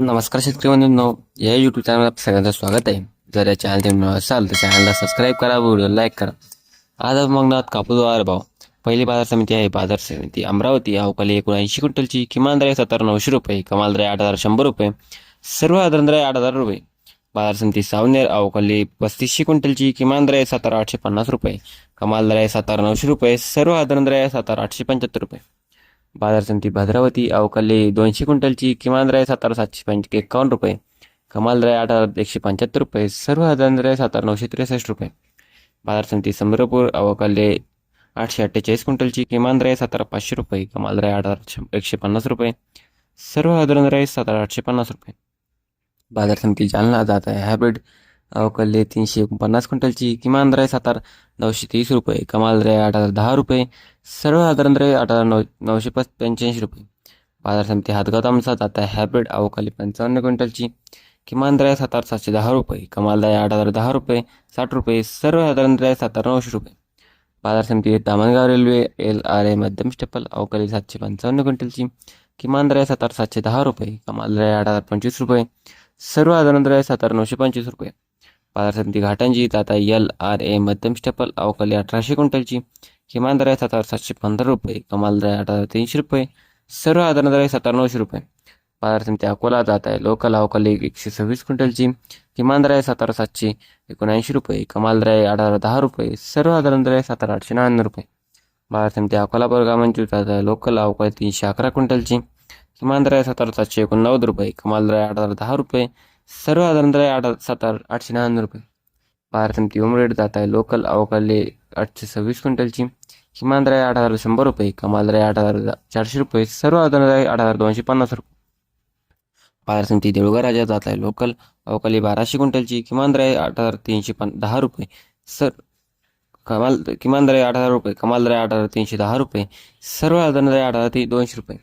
नमस्कार शेतकरी बंधूंनो या यूट्यूब चॅनल सगळ्यांचं स्वागत आहे. जर या चॅनल तुम्ही असाल तर चॅनलला सबस्क्राईब करा व्हिडिओ लाईक करा. आज आपण बघणार कापूस बाजार भाव. पहिली बाजार समिती आहे बाजार समिती अमरावती. अवकाली एकोणऐंशी क्विंटलची किमान दर सत्तर नऊशे रुपये कमाल दर आठ हजार शंभर रुपये. सर्वसाधारण दर आठ हजार रुपये. बाजार समिती सावनेर अवकाली पस्तीसशे क्विंटलची किमान दर आहे सातारा आठशे पन्नास रुपये. कमाल दर आहे सातारा नऊशे रुपये. सर्वसाधारण दर आहे सातारा आठशे पंच्याहत्तर रुपये. बाजार समिती भद्रावती अवकाली दोनशे क्विंटलची किमान राय सातारा सातशे पंच एकावन्न रुपये कमाल राय आठ हजार एकशे पंच्याहत्तर रुपये सर्व हजार राय सातारा नऊशे त्रेसष्ट रुपये. बाजार समिती समरपूर अवकाले आठशे अठ्ठेचाळीस क्विंटलची किमान राय सातारा पाचशे रुपये कमाल राय आठ हजार एकशे पन्नास रुपये सर्व साधारण राय सातारा आठशे पन्नास रुपये. बाजार समिती जालना जात आहे हायब्रिड अवकाले तीनशे एकोणपन्नास क्विंटलची किमान दर आहे हजार नऊशे तीस रुपये कमाल दर आहे आठ हजार दहा रुपये सर्वसाधारण दर आहे आठ हजार नऊ नऊशे पस पंच्याऐंशी रुपये. बाजार समिती हातगाव तामसात जात हायब्रिड अवकाली पंचावन्न क्विंटलची किमान दर आहे सात हजार सातशे दहा रुपये कमाल दर आहे आठ हजार दहा रुपये साठ रुपये सर्वसाधारण दर आहे सात हजार नऊशे रुपये. बाजार समिती Damangaon railway L R A मध्यम स्टेपल अवकाली सातशे पंचावन्न क्विंटलची किमान दर आहे सात हजार सातशे दहा रुपये कमाल दर आहे आठ हजार पंचवीस रुपये सर्वसाधारण दर आहे सात हजार नऊशे पंचवीस रुपये. समिती घाटांची आता एल आर ए मध्यम स्टेपल अवकाली अठराशे क्विंटलची किमान दर आहे सात हजार सातशे पंधरा रुपये कमाल दर आहे आठ हजार तीनशे रुपये सर्व आधार दर आहे सात हजार नऊशे रुपये. बाजार समिती अकोला जात आहे लोकल अवकाली एकशे सव्वीस क्विंटलची किमान दर आहे सात हजार सातशे एकोणऐंशी रुपये कमाल दर आहे आठ हजार दहा रुपये सर्व आधार दर आहे सात हजार आठशे नव्याण्णव रुपये. बाजार समिती अकोला परगामांची जात आहे लोकल अवकाली तीनशे अकरा क्विंटलची किमान दर आहे सात हजार सातशे एकोणनव्वद रुपये कमाल दर आहे आठ हजार दहा रुपये सर्व आठ हजार सात हजार आठशे नव्याण्णव रुपये. बाजार समिती उमरेड जात आहे. लोकल अवकाली आठशे सव्वीस क्विंटलची किमान आठ हजार शंभर रुपये कमाल आठ हजार चारशे रुपये सर्व आधार आठ हजार दोनशे पन्नास रुपये. बाजार समिती देऊळगाव राजा जात आहे. लोकल अवकाली बाराशे क्विंटलची किमान आठ हजार तीनशे पन दहा रुपये. सर कमाल किमान दर आठ हजार रुपये कमाल दर आठ हजार तीनशे दहा रुपये. सर्व आधार आठ हजार ती दोनशे रुपये.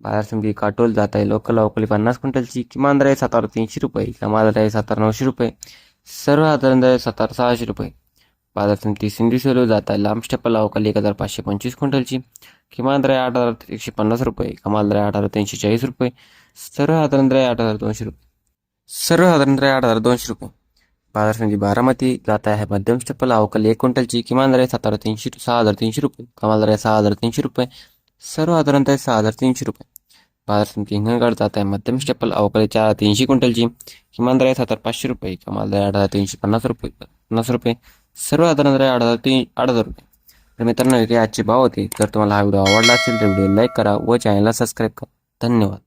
बाजार समिती काटोल जात आहे. लोकल अवकाळी पन्नास क्विंटलची किमान दर आहे सातारा तीनशे रुपये कमाल दर आहे सातारा नऊशे रुपये सर्व दर आहे सहाशे रुपये. बाजार समिती सिंधी सेलू जात आहे. लांब स्टेपल अवकाळी एक हजार पाचशे पंचवीस क्विंटलची किमान दर आहे आठ हजार एकशे पन्नास रुपये कमाल दर आहे आठ हजार तीनशे चाळीस रुपये सर्वसाधारण दर आहे आठ हजार दोनशे रुपये. सर्वसाधारण दर आहे आठ हजार दोनशे रुपये. बाजार समिती बारामती जात आहे. मध्यम स्टेपल अवकाळी एक क्विंटलची किमान दर आहे सात हजार तीनशे सहा हजार तीनशे रुपये कमाल दर आहे सहा हजार तीनशे रुपये सर्वसाधारणतः आहे सहा हजार तीनशे रुपये. बाजार समिती हिंगणगड जात आहे. मध्यम स्टेपल अवकाळी चार तीनशे क्विंटलची. किमान दर आहे सात हजार पाचशे रुपये. कमाल दर आठ हजार तीनशे पन्नास रुपये. पन्नास रुपये. सर्वसाधारण दर आठ हजार तीन आठ हजार रुपये. तर मित्रांनो हे आजचे भाव होते. जर तुम्हाला हा व्हिडिओ आवडला असेल तर व्हिडिओ लाईक करा व चॅनलला सबस्क्राईब करा. धन्यवाद.